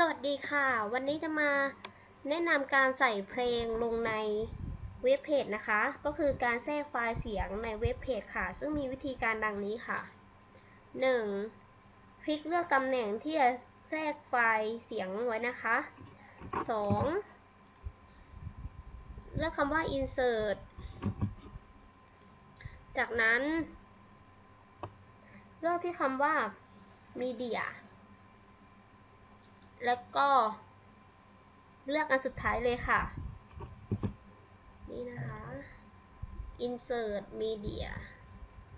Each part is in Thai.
สวัสดีค่ะ วันนี้จะมาแนะนำการใส่เพลงลงในเว็บเพจนะคะ ก็คือการแทรกไฟล์เสียงในเว็บเพจค่ะ ซึ่งมีวิธีการดังนี้ค่ะ 1. คลิกเลือกตำแหน่งที่จะแทรกไฟล์เสียงไว้นะคะ 2. เลือกคำว่า insert จากนั้น เลือกที่คำว่า media แล้วก็ เลือกอันสุดท้ายเลยค่ะ นี่นะคะ insert media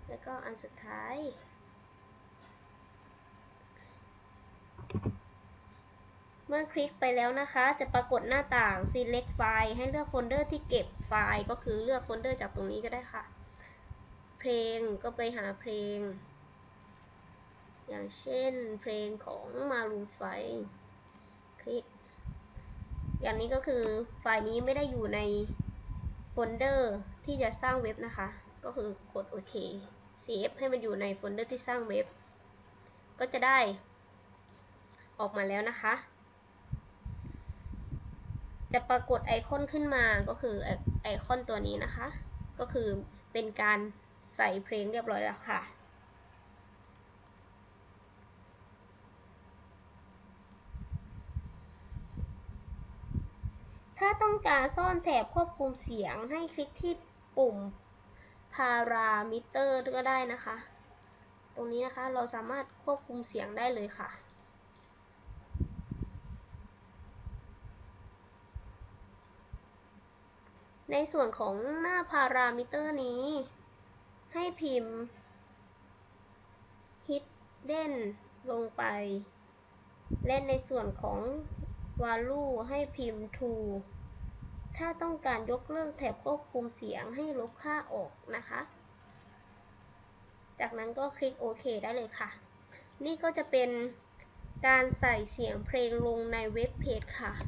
แล้วก็อันสุดท้าย เมื่อคลิกไปแล้วนะคะ จะปรากฏหน้าต่าง select file ให้เลือกโฟลเดอร์ที่เก็บไฟล์ก็คือเลือกโฟลเดอร์จากตรงนี้ก็ได้ค่ะ เพลงก็ไปหาเพลง อย่างเช่นเพลงของ Maroon 5 คลิก อย่างนี้ก็คือไฟล์นี้ไม่ได้อยู่ในโฟลเดอร์ที่จะสร้างเว็บนะคะ ก็คือกดโอเคเซฟให้มันอยู่ในโฟลเดอร์ที่สร้างเว็บ ก็จะได้ออกมาแล้วนะคะ จะปรากฏไอคอนขึ้นมาก็คือไอคอนตัวนี้นะคะ ก็คือเป็นการใส่เพลงเรียบร้อยแล้วค่ะ ต้องการซ่อนแถบควบคุมเสียงให้คลิกที่ปุ่ม parameter ก็ได้นะคะ ตรงนี้นะคะเราสามารถควบคุมเสียงได้เลยค่ะ ในส่วนของหน้า parameter นี้ ให้พิมพ์ hidden ลงไป และในส่วนของ value ให้พิมพ์ true ถ้าต้องการยกเลิกแถบควบคุมเสียงให้ลบค่าออกนะคะ จากนั้นก็คลิกโอเคได้เลยค่ะ นี่ก็จะเป็นการใส่เสียงเพลงลงในเว็บเพจค่ะ